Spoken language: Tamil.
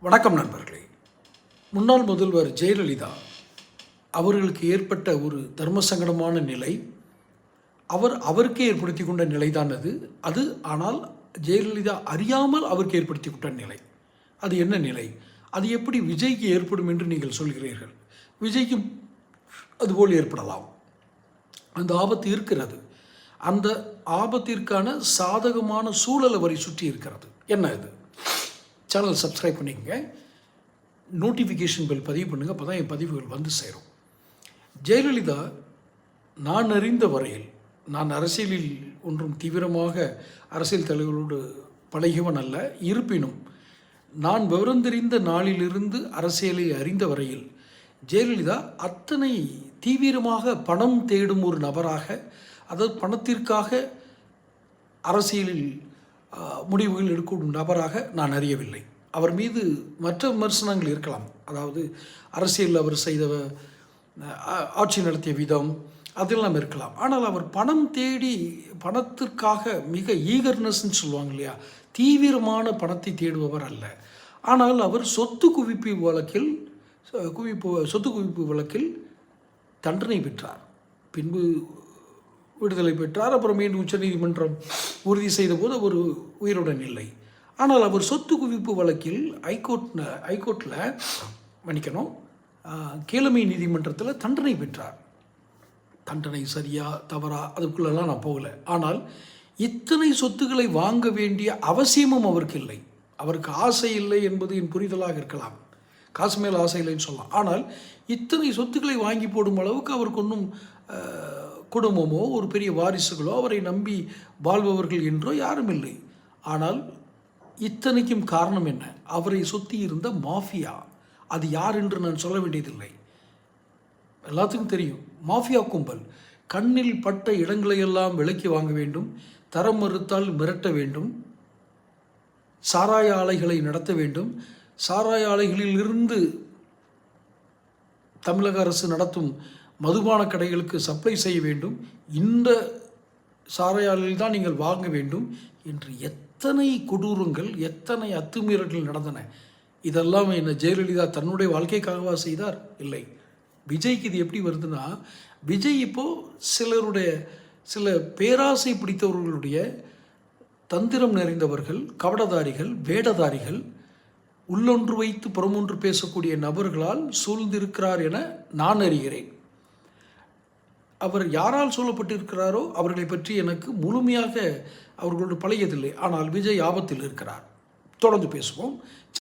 வணக்கம் நண்பர்களே. முன்னாள் முதல்வர் ஜெயலலிதா அவர்களுக்கு ஏற்பட்ட ஒரு தர்ம சங்கடமான நிலை. அவர் அவருக்கே ஏற்படுத்தி கொண்ட நிலைதான் அது. அது ஆனால் ஜெயலலிதா அறியாமல் அவருக்கு ஏற்படுத்தி கொண்ட நிலை. அது என்ன நிலை? அது எப்படி விஜய்க்கு ஏற்படும் என்று நீங்கள் சொல்கிறீர்கள்? விஜய்க்கும் அதுபோல் ஏற்படலாம். அந்த ஆபத்து இருக்கிறது. அந்த ஆபத்திற்கான சாதகமான சூழல் அவரை சுற்றி இருக்கிறது. என்ன இது? சேனல் சப்ஸ்கிரைப் பண்ணிக்கோங்க. நோட்டிஃபிகேஷன் பெல் பதிவு பண்ணுங்கள் அப்போ தான் என் பதிவுகள் வந்து சேரும். ஜெயலலிதா நான் அறிந்த வரையில் நான் அரசியலில் ஒன்றும் தீவிரமாக அரசியல் தலைவர்களோடு பழகியவன் அல்ல. இருப்பினும் நான் விவரம் தெரிந்த நாளிலிருந்து அரசியலை அறிந்த வரையில் ஜெயலலிதா அத்தனை தீவிரமாக பணம் தேடும் ஒரு நபராக அதாவது பணத்திற்காக அரசியலில் முடிவுகள் எடுக்கும் நபராக நான் அறியவில்லை. அவர் மீது மற்ற விமர்சனங்கள் இருக்கலாம். அதாவது அரசியலில் அவர் செய்த ஆட்சி நடத்திய விதம் அதெல்லாம் இருக்கலாம். ஆனால் அவர் பணம் தேடி பணத்திற்காக மிக ஈகர்னஸ்ன்னு சொல்லுவாங்க இல்லையா? தீவிரமான பணத்தை தேடுபவர் அல்ல. ஆனால் அவர் சொத்து குவிப்பு வழக்கில் குவிப்பு சொத்து குவிப்பு வழக்கில் தண்டனை பெற்றார். பின்பு விடுதலை பெற்றார். அப்புறம் மீண்டும் உச்சநீதிமன்றம் உறுதி செய்தபோது அவர் உயிருடன் இல்லை. ஆனால் அவர் சொத்து குவிப்பு வழக்கில் ஹைகோர்ட் ஹைகோர்ட்டில் மன்னிக்கணும் கேளுமை நீதிமன்றத்தில் தண்டனை பெற்றார். தண்டனை சரியா தவறா அதுக்குள்ளெல்லாம் நான் போகல. ஆனால் இத்தனை சொத்துக்களை வாங்க வேண்டிய அவசியமும் அவருக்கு இல்லை. அவருக்கு ஆசை இல்லை என்பது என் புரிதலாக இருக்கலாம். காசு மேல் ஆசை இல்லைன்னு சொல்லலாம். ஆனால் இத்தனை சொத்துக்களை வாங்கி போடும் அளவுக்கு அவருக்கு ஒன்றும் குடும்பமோ ஒரு பெரிய வாரிசுகளோ அவரை நம்பி வாழ்பவர்கள் என்றோ யாரும் இல்லை. ஆனால் இத்தனைக்கும் காரணம் என்ன? அவரை சுற்றி இருந்த மாஃபியா. அது யார் என்று நான் சொல்ல வேண்டியதில்லை. எல்லாத்துக்கும் தெரியும். மாஃபியா கும்பல் கண்ணில் பட்ட இடங்களையெல்லாம் விலக்கி வாங்க வேண்டும் தரம் மறுத்தால் மிரட்ட வேண்டும் சாராய ஆலைகளை நடத்த வேண்டும் சாராய ஆலைகளில் இருந்து தமிழக அரசு நடத்தும் மதுபான கடைகளுக்கு சப்ளை செய்ய வேண்டும். இந்த சாராய தான் நீங்கள் வாங்க வேண்டும் என்று எத்தனை கொடூரங்கள் எத்தனை அத்துமீறல்கள் நடந்தன? இதெல்லாம் என்ன ஜெயலலிதா தன்னுடைய வாழ்க்கைக்காகவா செய்தார்? இல்லை. விஜய்க்கு இது எப்படி வருதுன்னா விஜய் இப்போது சிலருடைய சில பேராசை பிடித்தவர்களுடைய தந்திரம் நிறைந்தவர்கள் கவடதாரிகள் வேடதாரிகள் உள்ளொன்று வைத்து புறமொன்று பேசக்கூடிய நபர்களால் சூழ்ந்திருக்கிறார் என நான் அறிகிறேன். அவர் யாரால் சூழப்பட்டிருக்கிறாரோ அவர்களை பற்றி எனக்கு முழுமையாக அவர்களோடு பழகியதில்லை. ஆனால் விஜய் ஆபத்தில் இருக்கிறார். தொடர்ந்து பேசுவோம்.